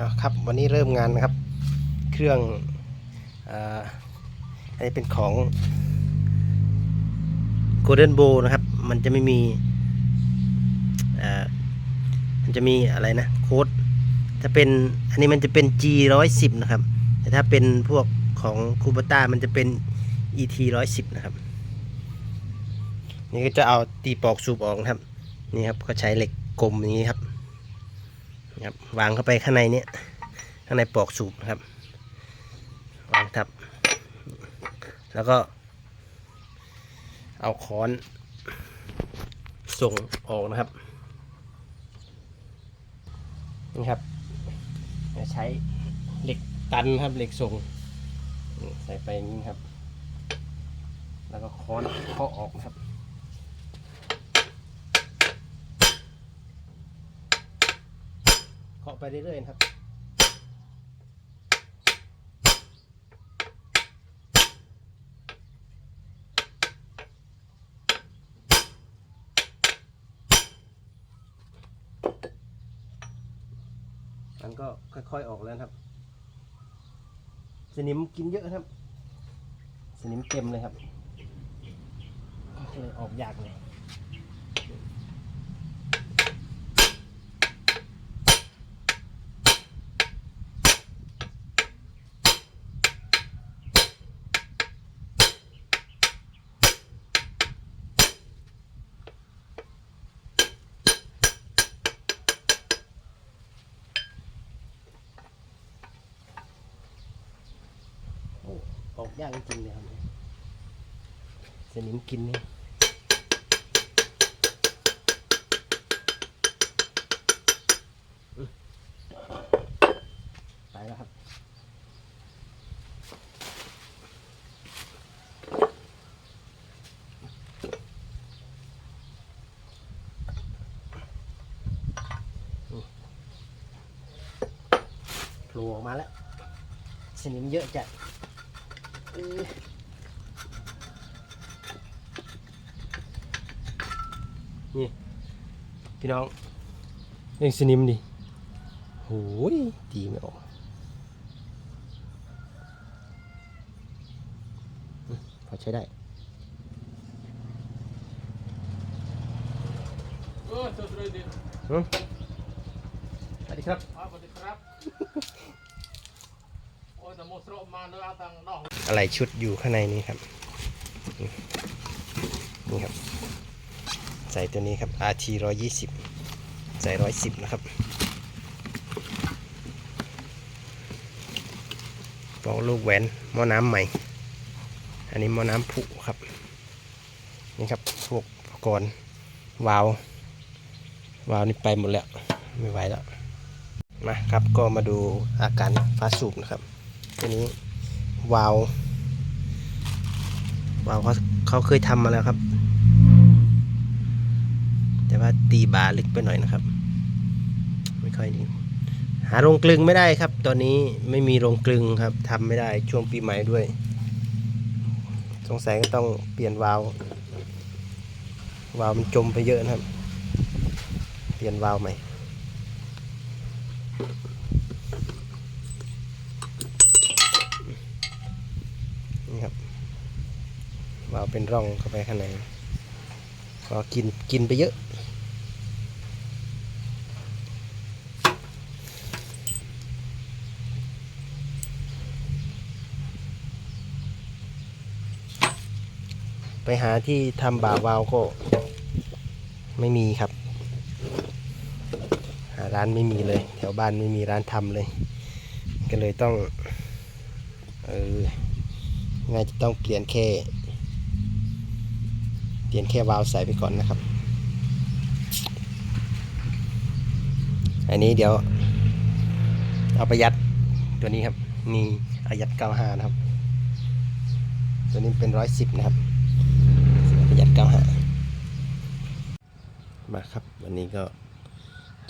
นะครับวันนี้เริ่มงานนะครับ เครื่องอันนี้เป็นของ Golden Bow นะครับ มันจะไม่มีมันจะมีอะไรนะโค้ดถ้าเป็นอันนี้มันจะเป็น G 110นะครับ แต่ถ้าเป็นพวกของคูบต้ามันจะเป็น ET 110นะครับ นี่ก็จะเอาตีปอกสูบออกนะครับ นี่ครับก็ใช้เหล็กกลมอย่างนี้ครับ ครับวางเข้าไปข้างในเนี้ยข้างในปอกสูบนะครับวางทับ แล้วก็ เอาค้อนส่งออกนะครับนี่ครับจะใช้เหล็กตันครับเหล็กส่งใส่ไปอย่างนี้ครับ แล้วก็ค้อนเคาะออกนะครับ เคาะไปเรื่อยๆนะครับมันก็ค่อยๆออกแล้วครับ สนิมกินเยอะครับ สนิมเต็มเลยครับเลยออกยากเลย โอ้ ออกยากจริงๆเลยครับสนิมกินเนี่ยไปแล้วครับอืมโผล่ออกมาแล้ว สนิมเยอะจัด นี่ พี่น้องเล่นสนิมดิโหยตีไม่ออกอืมพอใช้ได้เออสวัสดีอืมสวัสดีครับครับสวัสดีครับ โอ้ยแต่โมสโรมาเนื้อตังนอก อะไรชุดอยู่ข้างในนี้ครับ นี่ครับ ใส่ตัวนี้ครับ RT 120 ใส่ 110 นะครับปอกลูกแหวนหม้อน้ำใหม่ อันนี้หม้อน้ำผุครับ นี่ครับ พวกอุปกรณ์วาล์ววาล์วนี่ไปหมดแล้ว ไม่ไหวแล้ว มาครับ ก็มาดูอาการฟ้าสูบนะครับ ตัวนี้ วาล์ววาล์วเขาเขาเคยทำมาแล้วครับ แต่ว่าตีบาลึกไปหน่อยนะครับ ไม่ค่อยดีหาโรงกลึงไม่ได้ครับ ตอนนี้ไม่มีโรงกลึงครับทำไม่ได้ช่วงปีใหม่ด้วย สงสัยก็ต้องเปลี่ยนวาล์ววาล์วมันจมไปเยอะนะครับ เปลี่ยนวาล์วใหม่ นี่ครับวาล์ว เป็นร่องเข้าไปข้างในก็กินกินไปเยอะ ไปหาที่ทำบาวาวก็ไม่มีครับ หาร้านไม่มีเลย แถวบ้านไม่มีร้านทำเลย ก็เลยต้อง เออ ง่ายจะต้องเปลี่ยนแค่ ปลี่ยนแค่วาล์วใส่ไปก่อนนะครับ อันนี้เดี๋ยว เอาไปยัดตัวนี้ครับ มีอายัด95นะครับ ตัวนี้เป็น110นะครับเอาไปยัด95มาครับ วันนี้ก็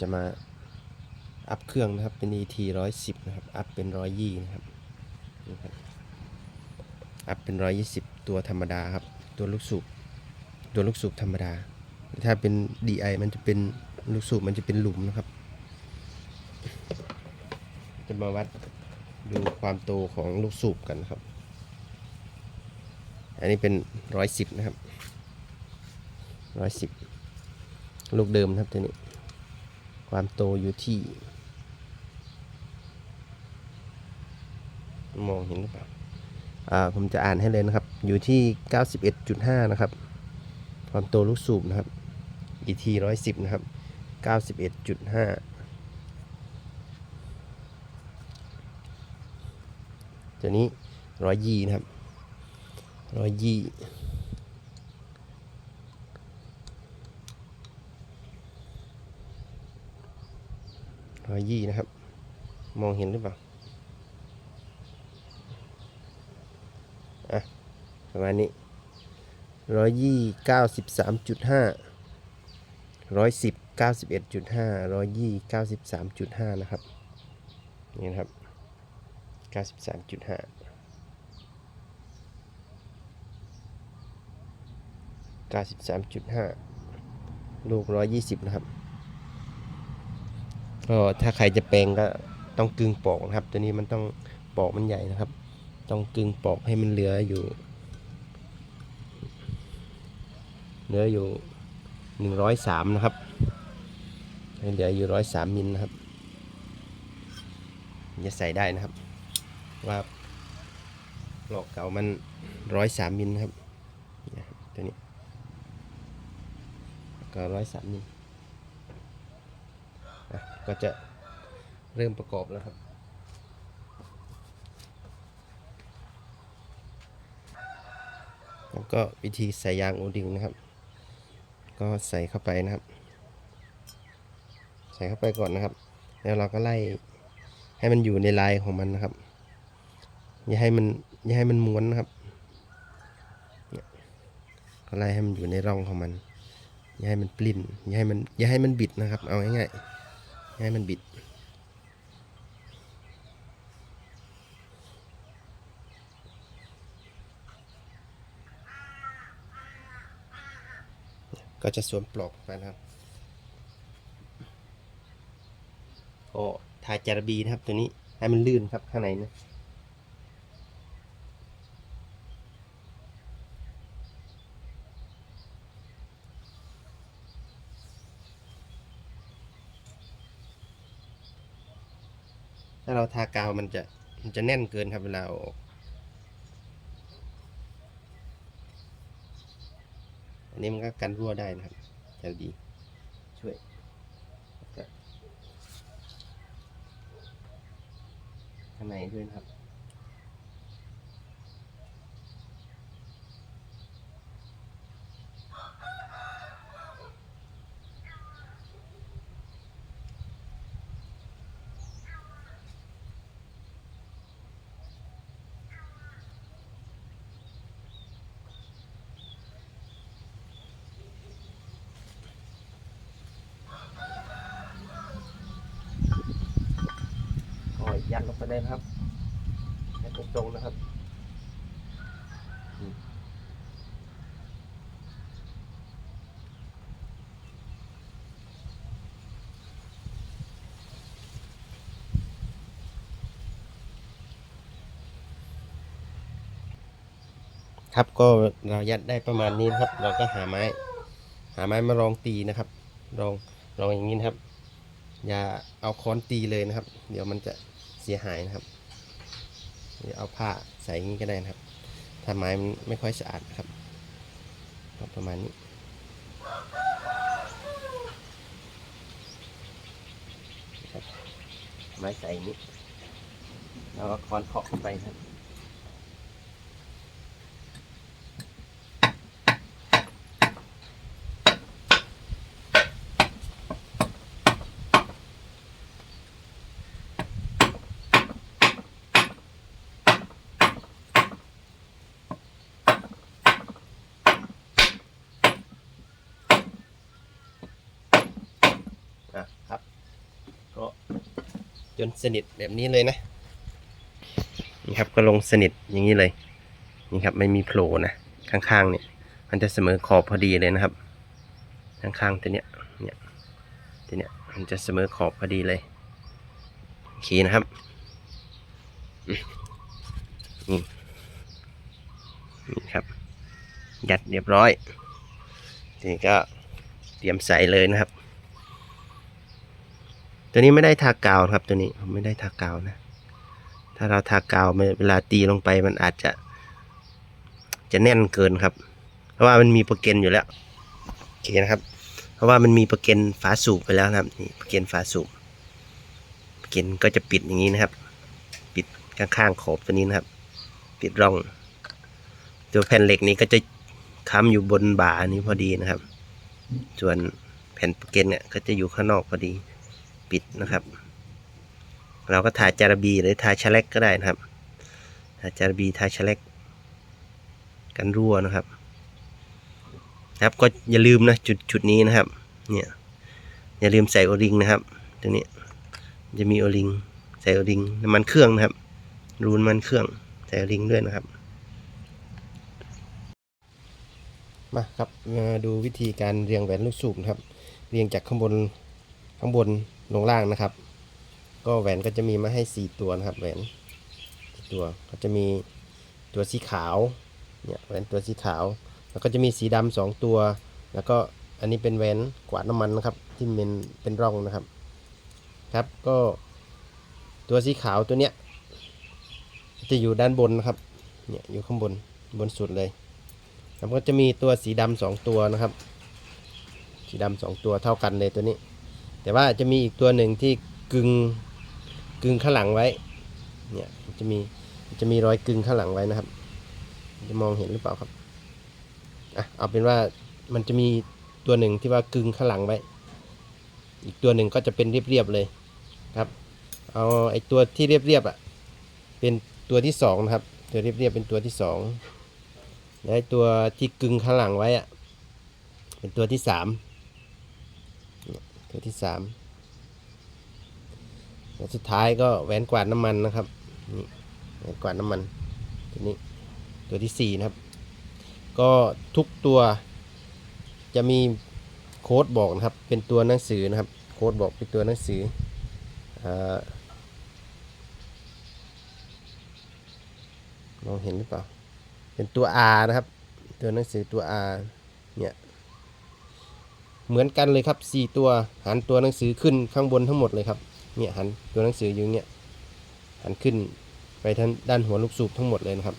จะมาอัพเครื่องนะครับ เป็น ET 110นะครับ อัพเป็น120นะครับนี่ครับ อัพเป็น120ตัวธรรมดาครับ ตัวลูกสูบ ตัวลูกสูบธรรมดา ถ้าเป็น DI มันจะเป็นลูกสูบมันจะเป็นหลุมนะครับ จะมาวัดดูความโตของลูกสูบกันนะครับ อันนี้เป็นร้อยสิบนะครับร้อยสิบลูกเดิมนะครับตัวนี้ ความโตอยู่ที่ มองเห็นหรือเปล่า อ่า ผมจะอ่านให้เลยนะครับ อยู่ที่ 91.5 นะครับ ความโตลูกสูบนะครับ ET 110 นะครับ 91.5 ตัวนี้ร้อยยีนะครับร้อยยีร้อยยี่นะครับ มองเห็นหรือเปล่า อะ ประมาณนี้ ร้อยยี่เก้าสิบสามจุดห้าร้อยสิบเก้าสิบเอ็ดจุดห้าร้อยยี่เก้าสิบสามจุดห้านะครับ นี่นะครับเก้าสิบสามจุดห้าเก้าสิบสามจุดห้าลูกร้อยยี่สิบนะครับก็ถ้าใครจะแปลงก็ต้องกึ่งปอกนะครับ ตัวนี้มันต้องปอกมันใหญ่นะครับ ต้องกึ่งปอกให้มันเหลืออยู่ เหลืออยู่หนึ่งร้อยสามนะครับเหลืออยู่ร้อยสามมิลนะครับจะใส่ได้นะครับ ว่าปลอกเก่ามันร้อยสามมิลนะครับเนี่ยครับตัวนี้ก็ร้อยสามมิลก็จะเริ่มประกอบแล้วครับแล้วก็วิธีใส่ยางโอดิงนะครับ ก็ใส่เข้าไปนะครับ ใส่เข้าไปก่อนนะครับ แล้วเราก็ไล่ให้มันอยู่ในลายของมันนะครับ อย่าให้มันอย่าให้มันม้วนนะครับเนี่ยก็ไล่ให้มันอยู่ในร่องของมัน อย่าให้มันปลิ้นอย่าให้มันอย่าให้มันบิดนะครับ เอาง่ายๆอย่าให้มันบิด ก็จะสวมปลอกไปนะครับก็ทาจารบีนะครับตัวนี้ให้มันลื่นครับข้างในนะถ้าเราทากาวมันจะมันจะแน่นเกินครับเวลาเอาออก อันนี้มันก็กันรั่วได้นะครับจะดีช่วยกับข้างในด้วยนะครับ ยัดลงไปเลยครับยัดตรงๆนะครับครับก็เรายัดได้ประมาณนี้นะครับ เราก็หาไม้ หาไม้มาลองตีนะครับลองลองอย่างนี้นะครับ อย่าเอาค้อนตีเลยนะครับ เดี๋ยวมันจะ เสียหายนะครับเดี๋ยวเอาผ้าใส่อย่างนี้ก็ได้นะครับ ถ้าไม้มันไม่ค่อยสะอาดนะครับประมาณนี้ไม้ใส่นี้แล้วก็ค้อนเคาะเข้าไปครับ อะครับ ก็ จนสนิทแบบนี้เลยนะ นี่ครับก็ลงสนิทอย่างนี้เลย นี่ครับไม่มีโผล่นะ ข้างๆเนี่ย มันจะเสมอขอบพอดีเลยนะครับ ข้างๆตัวเนี้ยเนี่ยตัวเนี้ยมันจะเสมอขอบพอดีเลยโอเคนะครับนี่นี่ครับยัดเรียบร้อยทีนี้ก็เตรียมใส่เลยนะครับ ตัวนี้ไม่ได้ทากาวครับตัวนี้ไม่ได้ทากาวนะ ถ้าเราทากาวเวลาตีลงไปมันอาจจะ จะแน่นเกินครับ เพราะว่ามันมีโปรแกรมอยู่แล้วโอเคนะครับ เพราะว่ามันมีโปรแกรมฝาสูบไปแล้วนะครับนี่โปรแกรมฝาสูบโปรแกรมก็จะปิดอย่างนี้นะครับ ปิดข้างๆขอบตัวนี้นะครับ ปิดร่อง ตัวแผ่นเหล็กนี้ก็จะค้ำอยู่บนบ่านี้พอดีนะครับ ส่วนแผ่นโปรแกรมเนี่ยก็จะอยู่ข้างนอกพอดี ปิดนะครับ เราก็ทาจารบีหรือทาชะเล็กก็ได้นะครับทาจารบีทาชะเล็ก กันรั่วนะครับ ครับก็อย่าลืมนะจุดจุดนี้นะครับ เนี่ยอย่าลืมใส่โอริงนะครับตัวนี้จะมีโอริงใส่โอริงน้ำมันเครื่องนะครับ รูนำมันเครื่องใส่โอริงด้วยนะครับมาครับมาดูวิธีการเรียงแหวนลูกสูบนะครับ เรียงจากข้างบนข้างบน ลงล่างนะครับ ก็แหวนก็จะมีมาให้ 4 ตัวนะครับ แหวนสี่ตัวก็จะมีตัวสีขาวเนี่ยแหวนตัวสีขาว แล้วก็จะมีสีดำสองตัว แล้วก็อันนี้เป็นแหวนกวาดน้ำมันนะครับ ที่เป็นเป็นร่องนะครับครับก็ตัวสีขาวตัวเนี้ยจะอยู่ด้านบนนะครับเนี่ยอยู่ข้างบนบนสุดเลยแล้วก็จะมีตัวสีดำสองตัวนะครับ สีดำสองตัวเท่ากันเลยตัวนี้ แต่ว่าจะมีอีกตัวหนึ่งที่กึงกึงข้างหลังไว้ เนี่ยจะมีจะมีรอยกึงข้างหลังไว้นะครับ จะมองเห็นหรือเปล่าครับอะเอาเป็นว่ามันจะมีตัวหนึ่งที่ว่ากึงข้างหลังไว้ อีกตัวหนึ่งก็จะเป็นเรียบๆเลยครับ เอาไอ้ตัวที่เรียบๆอะเป็นตัวที่สองนะครับ ตัวเรียบๆเป็นตัวที่สองและไอ้ตัวที่กึงข้างหลังไว้อะเป็นตัวที่สาม ตัวที่สามแล้วสุดท้ายก็แหวนกวาดน้ำมันนะครับนี่แหวนกวาดน้ำมันตัวนี้ตัวที่สี่นะครับ ก็ทุกตัวจะมีโค้ดบอกนะครับ เป็นตัวหนังสือนะครับ โค้ดบอกเป็นตัวหนังสือมองเห็นหรือเปล่า เป็นตัว R นะครับ ตัวหนังสือตัว R เนี่ย เหมือนกันเลยครับ 4 ตัวหันตัวหนังสือขึ้นข้างบนทั้งหมดเลยครับเนี่ยหันตัวหนังสืออยู่เนี่ยหันขึ้นไปทางด้านหัวลูกสูบทั้งหมดเลยนะครับ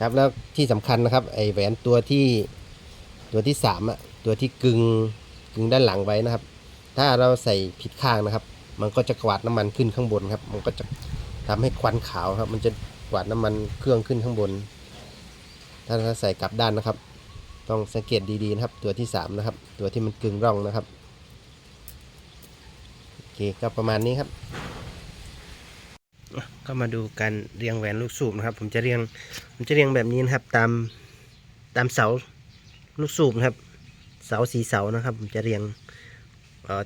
ครับแล้วที่สำคัญนะครับไอแหวนตัวที่ตัวที่สามอะตัวที่กึงกึงด้านหลังไว้นะครับ ถ้าเราใส่ผิดข้างนะครับ มันก็จะกวาดน้ำมันขึ้นข้างบนครับ มันก็จะทำให้ควันขาวครับ มันจะ กวาดน้ำมันเครื่องขึ้นข้างบน ถ้าเราใส่กลับด้านนะครับ ต้องสังเกตดีๆนะครับ ตัวที่สามนะครับ ตัวที่มันกึ่งร่องนะครับโอเคก็ประมาณนี้ครับ ก็มาดูการเรียงแหวนลูกสูบนะครับ ผมจะเรียงผมจะเรียงแบบนี้นะครับตามตามเสาลูกสูบนะครับ เสาสีเสานะครับ ผมจะเรียง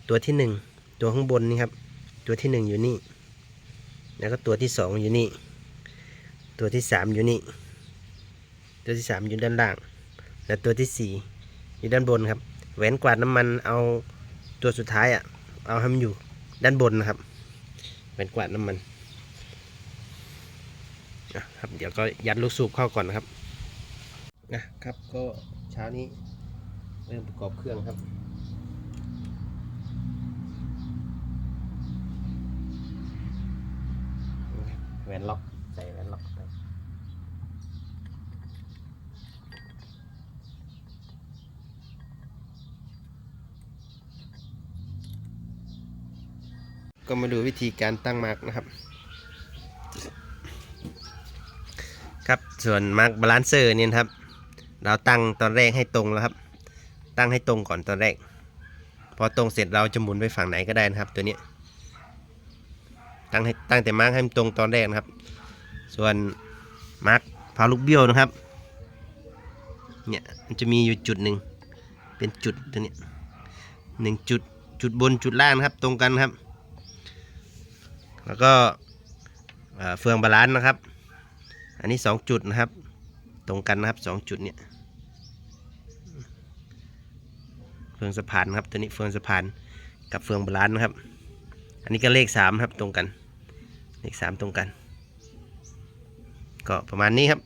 ตัวที่หนึ่งตัวข้างบนนี่ครับ ตัวที่หนึ่งอยู่นี่ แล้วก็ตัวที่สองอยู่นี่ ตัวที่สามอยู่นี่ ตัวที่สามอยู่ด้านล่าง และตัวที่สี่อยู่ด้านบนครับ แหวนกวาดน้ำมันเอาตัวสุดท้ายอะ เอาให้มันอยู่ด้านบนนะครับ แหวนกวาดน้ำมันนะครับ เดี๋ยวก็ยัดลูกสูบเข้าก่อนนะครับนะครับ ก็เช้านี้เริ่มประกอบเครื่องครับแหวนล็อกใส่แหวนล็อกไป ก็มาดูวิธีการตั้งมาร์กนะครับ ครับส่วนมาร์กบาลานเซอร์เนี่ยครับ เราตั้งตอนแรกให้ตรงแล้วครับ ตั้งให้ตรงก่อนตอนแรก พอตรงเสร็จเราจะหมุนไปฝั่งไหนก็ได้นะครับ ตัวนี้ตั้งให้ตั้งแต่มาร์กให้มันตรงตอนแรกนะครับ ส่วนมาร์กพาลูกเบี้ยวนะครับเนี่ยมันจะมีอยู่จุดหนึ่งเป็นจุดตัวเนี้ยหนึ่งจุดจุดบนจุดล่างนะครับ ตรงกันครับ แล้วก็เเฟืองบาลานซ์นะครับ อันนี้สองจุดนะครับ ตรงกันนะครับสองจุดเนี่ยเฟืองสะพานครับตัวนี้เฟืองสะพานกับเฟืองบาลานซ์นะครับ อันนี้ก็เลขสามครับตรงกันเลขสามตรงกัน ก็ประมาณนี้ครับ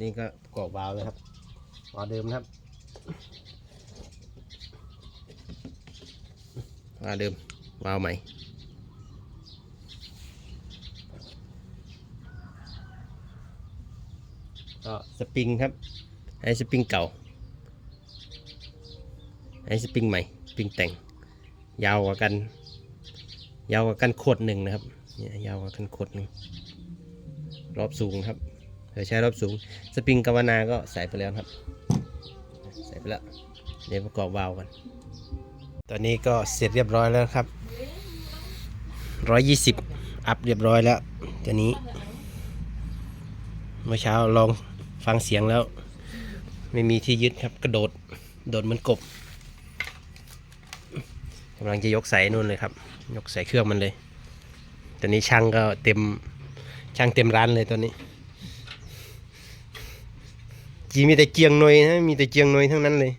นี่ก็ประกอบวาล์วเลยครับวาล์วเดิมนะครับ วาเดิมวาวใหม่ก็สปริงครับไอ้สปริงเก่าไอ้สปริงใหม่สปริงแต่ง ยาวกว่ากัน ยาวกว่ากันขวดหนึ่งนะครับเนี่ยยาวกว่ากันขวดหนึ่งรอบสูงครับเราใช้รอบสูง สปริงกาวนาก็ใส่ไปแล้วครับ ใส่ไปแล้วเดี๋ยวประกอบวาล์วกัน ตอนนี้ก็เสร็จเรียบร้อยแล้วครับร้อยยี่สิบอัพเรียบร้อยแล้วตัวนี้ เมื่อเช้าลองฟังเสียงแล้ว ไม่มีที่ยึดครับกระโดดโดดเหมันกบกำลังจะยกใส่นู่นเลยครับ ยกใส่เครื่องมันเลยตอนนี้ช่างก็เต็มช่างเต็มร้านเลยตอนนี้ จีมีแต่เจียงหน่อยนะมีแต่เจียงหน่อยทั้งนั้นเลย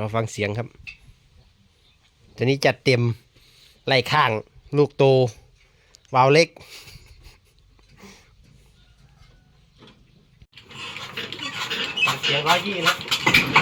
ราฟังเสียงครับตอนนี้จัดเต็มไล่ข้าง ลูกโตวาวเล็ก ฟังเสียงร้อยยี่นะ